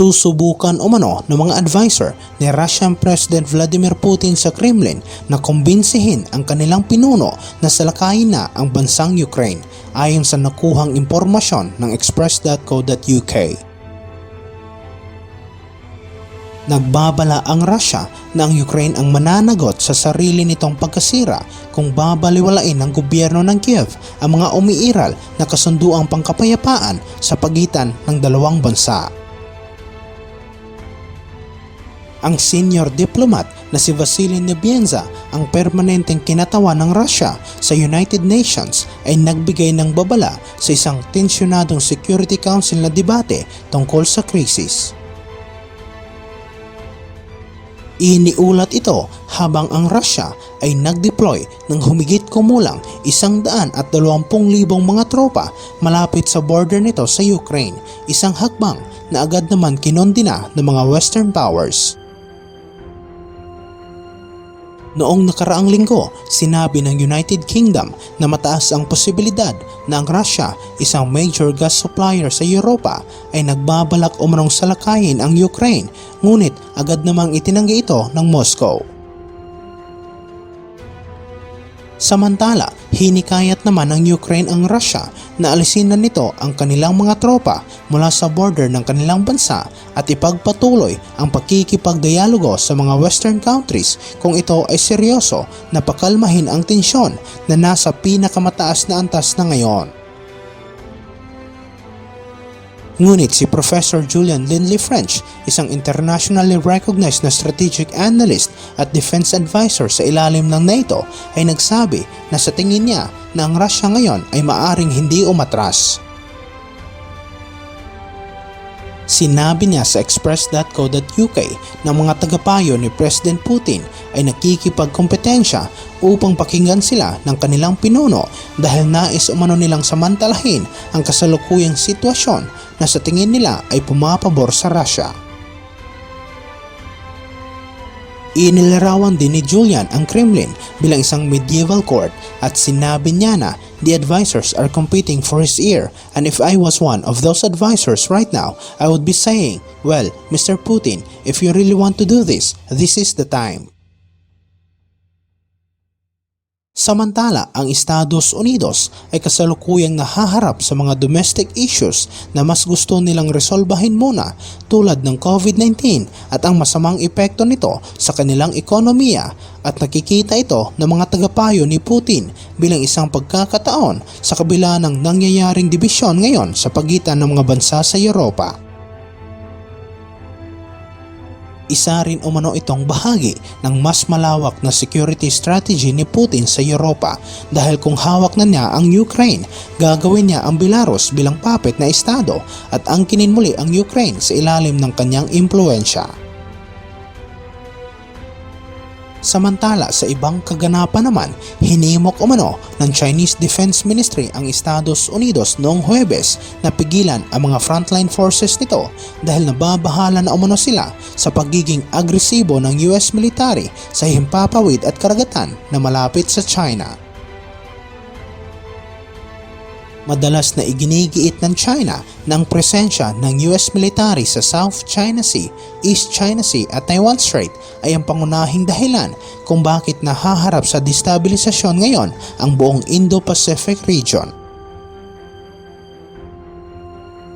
Susubukan umano ng mga advisor ni Russian President Vladimir Putin sa Kremlin na kumbinsihin ang kanilang pinuno na salakayin na ang bansang Ukraine ayon sa nakuhang impormasyon ng express.co.uk. Nagbabala ang Russia na ang Ukraine ang mananagot sa sarili nitong pagkasira kung babaliwalain ng gobyerno ng Kiev ang mga umiiral na kasunduang pangkapayapaan sa pagitan ng dalawang bansa. Ang senior diplomat na si Vasily Nebenza, ang permanenteng kinatawan ng Russia sa United Nations ay nagbigay ng babala sa isang tensyonadong Security Council na debate tungkol sa krisis. Iniulat ito habang ang Russia ay nag-deploy ng humigit kumulang isang daan at dalawampung libong mga tropa malapit sa border nito sa Ukraine, isang hakbang na agad naman kinondina ng mga Western powers. Noong nakaraang linggo, sinabi ng United Kingdom na mataas ang posibilidad na ang Russia, isang major gas supplier sa Europa, ay nagbabalak umanong salakayin ang Ukraine, ngunit agad namang itinanggi ito ng Moscow. Samantala, hinikayat naman ng Ukraine ang Russia na alisin na nito ang kanilang mga tropa mula sa border ng kanilang bansa at ipagpatuloy ang pakikipagdialogo sa mga western countries kung ito ay seryoso na pakalmahin ang tensyon na nasa pinakamataas na antas na ngayon. Ngunit si Professor Julian Lindley French, isang internationally recognized na strategic analyst at defense advisor sa ilalim ng NATO, ay nagsabi na sa tingin niya na ang Russia ngayon ay maaring hindi umatras. Sinabi niya sa express.co.uk na mga tagapayo ni President Putin ay nakikipagkompetensya upang pakinggan sila ng kanilang pinuno dahil nais umano nilang samantalahin ang kasalukuyang sitwasyon na sa tingin nila ay pumapabor sa Russia. Inilarawan din ni Julian ang Kremlin bilang isang medieval court at sinabi niya na the advisors are competing for his ear and if I was one of those advisors right now, I would be saying, well, Mr. Putin, if you really want to do this, this is the time. Samantala, ang Estados Unidos ay kasalukuyang nahaharap sa mga domestic issues na mas gusto nilang resolbahin muna tulad ng COVID-19 at ang masamang epekto nito sa kanilang ekonomiya at nakikita ito ng mga tagapayo ni Putin bilang isang pagkakataon sa kabila ng nangyayaring dibisyon ngayon sa pagitan ng mga bansa sa Europa. Isa rin umano itong bahagi ng mas malawak na security strategy ni Putin sa Europa dahil kung hawak na niya ang Ukraine, gagawin niya ang Belarus bilang puppet na estado at angkinin muli ang Ukraine sa ilalim ng kanyang impluensya. Samantala sa ibang kaganapan naman, hinimok umano ng Chinese Defense Ministry ang Estados Unidos noong Huwebes na pigilan ang mga frontline forces nito dahil nababahala na umano sila sa pagiging agresibo ng US military sa himpapawid at karagatan na malapit sa China. Madalas na iginigiit ng China na ang presensya ng US military sa South China Sea, East China Sea at Taiwan Strait ay ang pangunahing dahilan kung bakit nahaharap sa destabilisasyon ngayon ang buong Indo-Pacific region.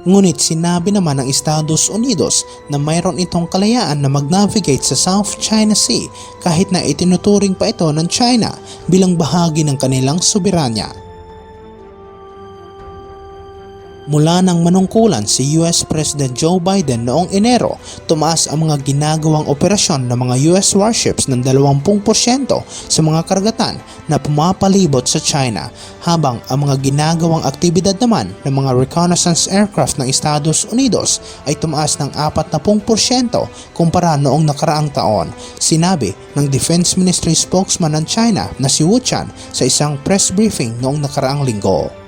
Ngunit sinabi naman ng Estados Unidos na mayroon itong kalayaan na mag-navigate sa South China Sea kahit na itinuturing pa ito ng China bilang bahagi ng kanilang soberanya. Mula nang manungkulan si US President Joe Biden noong Enero, tumaas ang mga ginagawang operasyon ng mga US warships ng 20% sa mga karagatan na pumapalibot sa China, habang ang mga ginagawang aktibidad naman ng mga reconnaissance aircraft ng Estados Unidos ay tumaas ng 40% kumpara noong nakaraang taon, sinabi ng Defense Ministry spokesman ng China na si Wu Chan sa isang press briefing noong nakaraang linggo.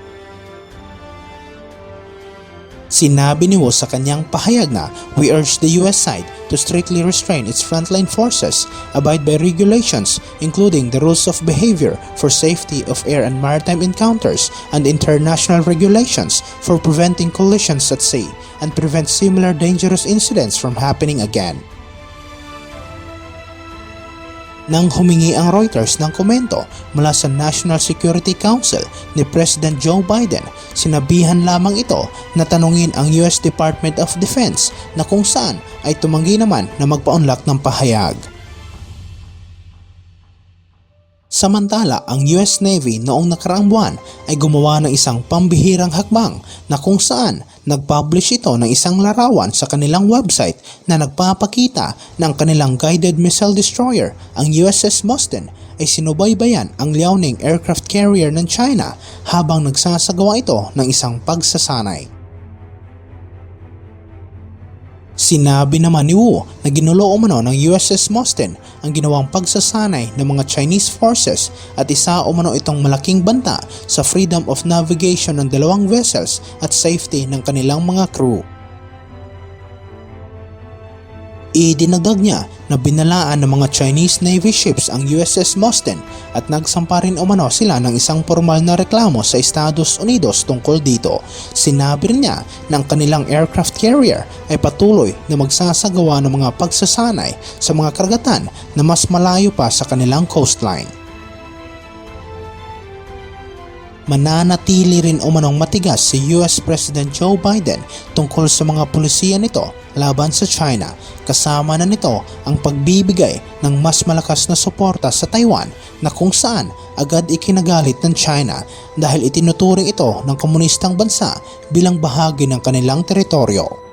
Sinabi ni Wu sa kanyang pahayag na we urge the US side to strictly restrain its frontline forces, abide by regulations including the rules of behavior for safety of air and maritime encounters and international regulations for preventing collisions at sea, and prevent similar dangerous incidents from happening again. Nang humingi ang Reuters ng komento mula sa National Security Council ni President Joe Biden, sinabihan lamang ito na tanungin ang US Department of Defense na kung saan ay tumanggi naman na magpaunlak ng pahayag. Samantala, ang US Navy noong nakaraang buwan ay gumawa ng isang pambihirang hakbang na kung saan nag-publish ito ng isang larawan sa kanilang website na nagpapakita ng kanilang guided missile destroyer, ang USS Mustin, ay sinubaybayan ang Liaoning aircraft carrier ng China habang nagsasagawa ito ng isang pagsasanay. Sinabi naman ni Wu na ginulo umano ng USS Mustin ang ginawang pagsasanay ng mga Chinese forces at isa umano itong malaking banta sa freedom of navigation ng dalawang vessels at safety ng kanilang mga crew. Idinagdag niya na binalaan ng mga Chinese Navy ships ang USS Mustin at nagsampa rin umano sila ng isang formal na reklamo sa Estados Unidos tungkol dito. Sinabi rin niya ng kanilang aircraft carrier ay patuloy na magsasagawa ng mga pagsasanay sa mga karagatan na mas malayo pa sa kanilang coastline. Mananatili rin umanong matigas si US President Joe Biden tungkol sa mga pulisiya nito laban sa China kasama na nito ang pagbibigay ng mas malakas na suporta sa Taiwan na kung saan agad ikinagalit ng China dahil itinuturing ito ng komunistang bansa bilang bahagi ng kanilang teritoryo.